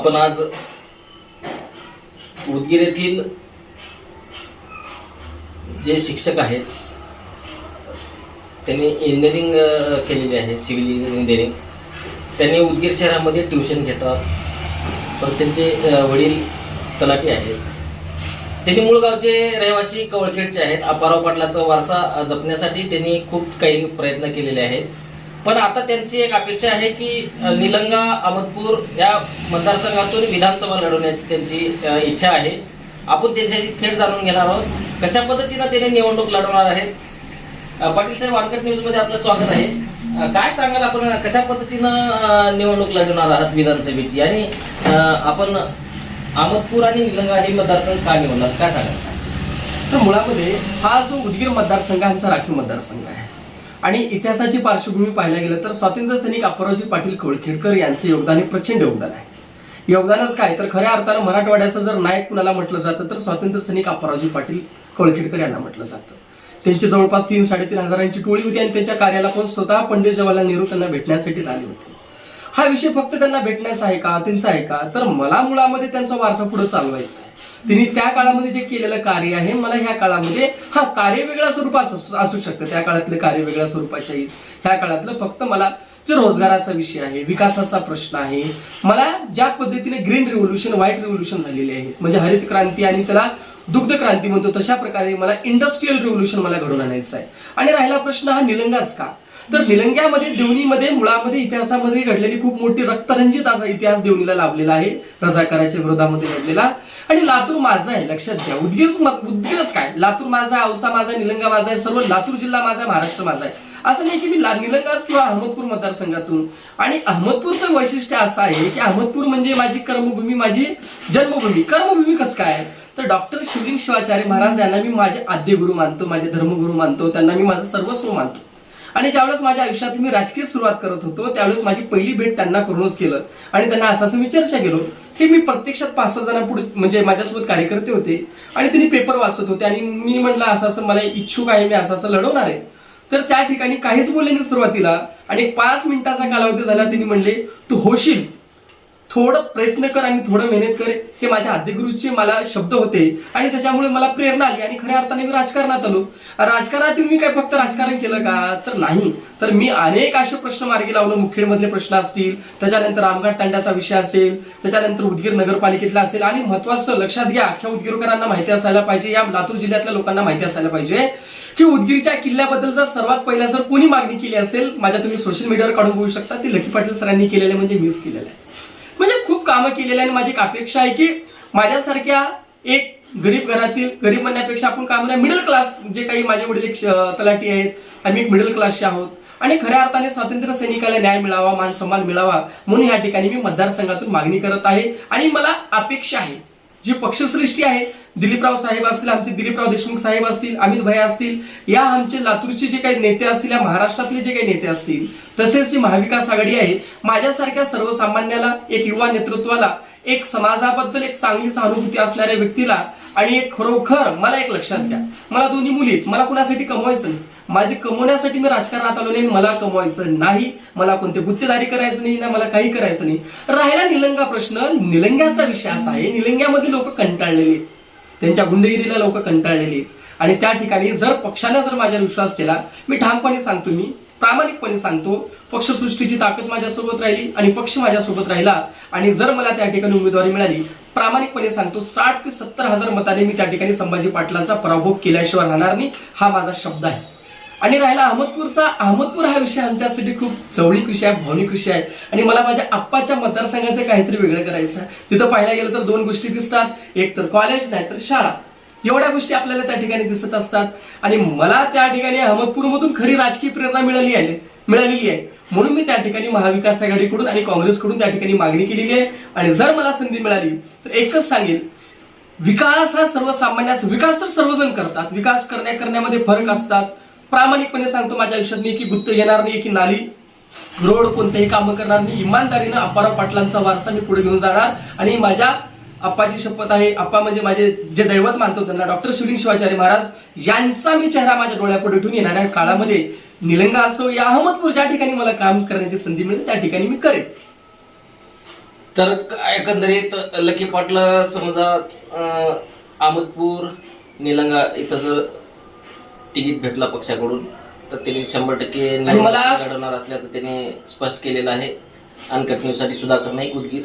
आपण आज उदगीर येथील जे शिक्षक आहेत त्यांनी इंजिनिअरिंग केलेली आहे सिव्हिल इंजिनिअरिंग त्यांनी उदगीर शहरामध्ये ट्युशन घेतात. पण त्यांचे वडील तलाठी आहेत. त्यांनी मूळ गावचे रहिवासी कवळखेडचे आहेत. अप्पाराव पाटलाचा वारसा जपण्यासाठी त्यांनी खूप काही प्रयत्न केलेले आहेत. पण आता त्यांची एक अपेक्षा आहे की निलंगा अहमदपूर या मतदारसंघातून विधानसभा लढवण्याची त्यांची इच्छा आहे. आपण त्यांच्याशी थेट जाणून घेणार आहोत. कशा पद्धतीनं त्यांनी निवडणूक लढवणार आहेत? पाटील साहेब वानकट न्यूजमध्ये आपलं स्वागत आहे. काय सांगाल आपण कशा पद्धतीनं निवडणूक लढवणार आहात विधानसभेची? आणि आपण अहमदपूर आणि निलंगा हे मतदारसंघ का निवडणार? काय सांगाल? तर मुळामध्ये हा जो उदगीर मतदारसंघ आमचा राखीव मतदारसंघ आहे. आणि इतिहासाची पार्श्वभूमी पाहायला गेलं तर स्वातंत्र्य सैनिक अप्पारावजी पाटील कोळखेडकर यांचे योगदान हे प्रचंड योगदान आहे. योगदानच काय? तर खऱ्या अर्थानं मराठवाड्याचं जर नायक कुणाला म्हटलं जातं तर स्वातंत्र्य सैनिक अप्पारावजी पाटील कोळखेडकर यांना म्हटलं जातं. त्यांची जवळपास तीन साडेतीन हजारांची टोळी होती आणि त्यांच्या कार्याला पण स्वतः पंडित जवाहरलाल नेहरू त्यांना भेटण्यासाठी आले होते. हा विषय फक्त त्यांना भेटण्याचा आहे का त्यांचा आहे का? तर मला मुळामध्ये त्यांचा वारसा पुढे चालवायचा आहे. त्यांनी त्या काळामध्ये जे केलेलं कार्य आहे मला ह्या काळामध्ये हा कार्य वेगळ्या स्वरूपात असू शकतं. त्या काळातले कार्य वेगळ्या स्वरूपाचे आहेत. ह्या काळातलं फक्त मला जो रोजगाराचा विषय आहे विकासाचा प्रश्न आहे मला ज्या पद्धतीने ग्रीन रिव्होल्युशन व्हाईट रिव्होल्युशन झालेले आहे म्हणजे हरित क्रांती आणि त्याला दुग्ध क्रांती म्हणतो तशा प्रकारे मला इंडस्ट्रीयल रिव्होल्युशन मला घडवून आणायचं आहे. आणि राहिला प्रश्न हा निलंगाच का? तर निलंग्यामध्ये देवणीमध्ये मुळामध्ये इतिहासामध्ये घडलेली खूप मोठी रक्तरंजित असा इतिहास देवणीला लाभलेला आहे. रजाकाराच्या विरोधामध्ये घडलेला. आणि लातूर माझा आहे लक्षात घ्या. उदगीरच म- उदगीरच काय? लातूर माझा आहे, औसा माझा निलंगा माझा आहे सर्व लातूर जिल्हा माझा आहे, महाराष्ट्र माझा आहे. असं नाही की मी निलंगाच किंवा अहमदपूर मतदारसंघातून. आणि अहमदपूरचं वैशिष्ट्य असं आहे की अहमदपूर म्हणजे माझी कर्मभूमी माझी जन्मभूमी. कर्मभूमी कसं काय? तर डॉक्टर शिवलिंग शिवाचार्य महाराज यांना मी माझे आद्य गुरु मानतो माझे धर्मगुरू मानतो त्यांना मी माझं सर्वस्व मानतो. आणि ज्यावेळेस माझ्या आयुष्यात मी राजकीय सुरुवात करत होतो त्यावेळेस माझी पहिली भेट त्यांना करूनच केलं. आणि त्यांना असं असं मी चर्चा केलो की मी प्रत्यक्षात पाच सहा जणांपुढे म्हणजे माझ्यासोबत कार्यकर्ते होते आणि त्यांनी पेपर वाचत होते आणि मी म्हटलं असं असं मला इच्छुक आहे मी असं असं लढवणार आहे. तर त्या ठिकाणी काहीच बोलले नाही सुरुवातीला आणि पाच मिनिटाचा कालावधी झाला त्यांनी म्हणले तू होशील. थोडं प्रयत्न कर आणि थोडं मेहनत कर. हे माझ्या आद्यगुरूचे मला शब्द होते. आणि त्याच्यामुळे मला प्रेरणा आली आणि खऱ्या अर्थाने मी राजकारणात आलो. राजकारणातील मी काय फक्त राजकारण केलं का? तर नाही. तर मी अनेक असे प्रश्न मार्गी लावलो. मुखेडमधले प्रश्न असतील त्याच्यानंतर रामगड तांड्याचा विषय असेल त्याच्यानंतर उदगीर नगरपालिकेतला असेल आणि महत्वाचं लक्षात घ्या अख्ख्या उदगीरकरांना माहिती असायला पाहिजे. या लातूर जिल्ह्यातल्या लोकांना माहिती असायला पाहिजे की उदगीरच्या किल्ल्याबद्दल जर सर्वात पहिला जर कोणी मागणी केली असेल माझ्या तुम्ही सोशल मीडियावर काढून बघू शकता. ती लकी पाटील सरांनी केलेले म्हणजे मीच केलेलं आहे. खूप कामं केलेली आणि माझी एक अपेक्षा आहे की माझ्यासारख्या एक गरीब घरातील गरीब म्हणण्यापेक्षा आपण काम नाही मिडल क्लास जे काही माझे वडील एक श- तलाठी आहेत आम्ही एक मिडल क्लासचे आहोत. आणि खऱ्या अर्थाने स्वातंत्र्य सैनिकाला न्याय मिळावा मान सन्मान मिळावा म्हणून या ठिकाणी मी मतदारसंघातून मागणी करत आहे. आणि मला अपेक्षा आहे जी पक्षश्रेष्ठी आहे दिलीपराव साहेब असतील आमचे दिलीपराव देशमुख साहेब असतील अमित भाई असतील या आमचे लातूरचे जे काही नेते असतील या महाराष्ट्रातले जे काही नेते असतील तसेच जी महाविकास आघाडी आहे माझ्यासारख्या सर्वसामान्याला एक युवा नेतृत्वाला एक समाजाबद्दल एक चांगली सहानुभूती असणाऱ्या व्यक्तीला आणि एक खरोखर मला एक लक्षात घ्या. मला दोन्ही मुली आहेत. मला कुणासाठी कमवायचं नाही? माझे कमवण्यासाठी मी राजकारणात आलो नाही मला कमवायचं नाही. मला कोणते गुत्तेदारी करायचं नाही ना मला काही करायचं नाही. राहिला निलंगा प्रश्न. निलंग्याचा विषय असा आहे. निलंग्यामध्ये लोक कंटाळलेले त्यांच्या गुंडगिरीला लोक कंटाळलेले आणि त्या ठिकाणी जर पक्षाने जर माझ्यावर विश्वास केला मी ठामपणे सांगतो मी प्रामाणिकपणे सांगतो पक्षसृष्टीची ताकद माझ्यासोबत राहिली आणि पक्ष माझ्यासोबत राहिला आणि जर मला त्या ठिकाणी उमेदवारी मिळाली प्रामाणिकपणे सांगतो साठ ते सत्तर हजार मताने मी त्या ठिकाणी संभाजी पाटलांचा पराभव केल्याशिवाय राहणार नाही हा माझा शब्द आहे. आणि राहिला अहमदपूरचा अहमदपूर हा विषय आमच्यासाठी खूप जवळीक विषय आहे भावनिक विषय आहे. आणि मला माझ्या आप्पाच्या मतदारसंघाचं काहीतरी वेगळं करायचं तिथं पाहायला गेलं तर दोन गोष्टी दिसतात. एक तर कॉलेज नाही तर शाळा. एवढ्या गोष्टी आपल्याला त्या ठिकाणी दिसत असतात. आणि मला त्या ठिकाणी अहमदपूरमधून खरी राजकीय प्रेरणा मिळाली आहे. मिळालेली आहे. म्हणून मी त्या ठिकाणी महाविकास आघाडीकडून आणि काँग्रेसकडून त्या ठिकाणी मागणी केलेली आहे. आणि जर मला संधी मिळाली तर एकच सांगेल. विकास हा सर्वसामान्याचा विकास तर सर्वजण करतात. विकास करण्या करण्यामध्ये फरक असतात. प्रामाणिकपणे सांगतो माझ्या आयुष्यात मी की गुत्त येणार नाही की नाली. रोड कोणतेही कामं करणार नाही. इमानदारीनं अपारा पाटलांचा वारसा मी पुढे घेऊन जाणार. आणि माझ्या अप्पाची शपथ आहे. अप्पा म्हणजे माझे जे दैवत मानतो त्यांना डॉक्टर शिवलिंग शिवाचार्य महाराज यांचा मी चेहरा माझ्या डोळ्यापुढे ठेवून येणाऱ्या काळामध्ये निलंगा असो या अहमदपूर ज्या ठिकाणी मला काम करण्याची संधी मिळेल त्या ठिकाणी मी करेन. तर एकंदरीत लकी पाटल समजा अहमदपूर निलंगा इथं जर तिकीट भेटला पक्षाकडून तर त्यांनी शंभर टक्के लढवणार असल्याचं त्यांनी स्पष्ट केलेलं आहे. अनकट सुधाकर नाही उदगीर.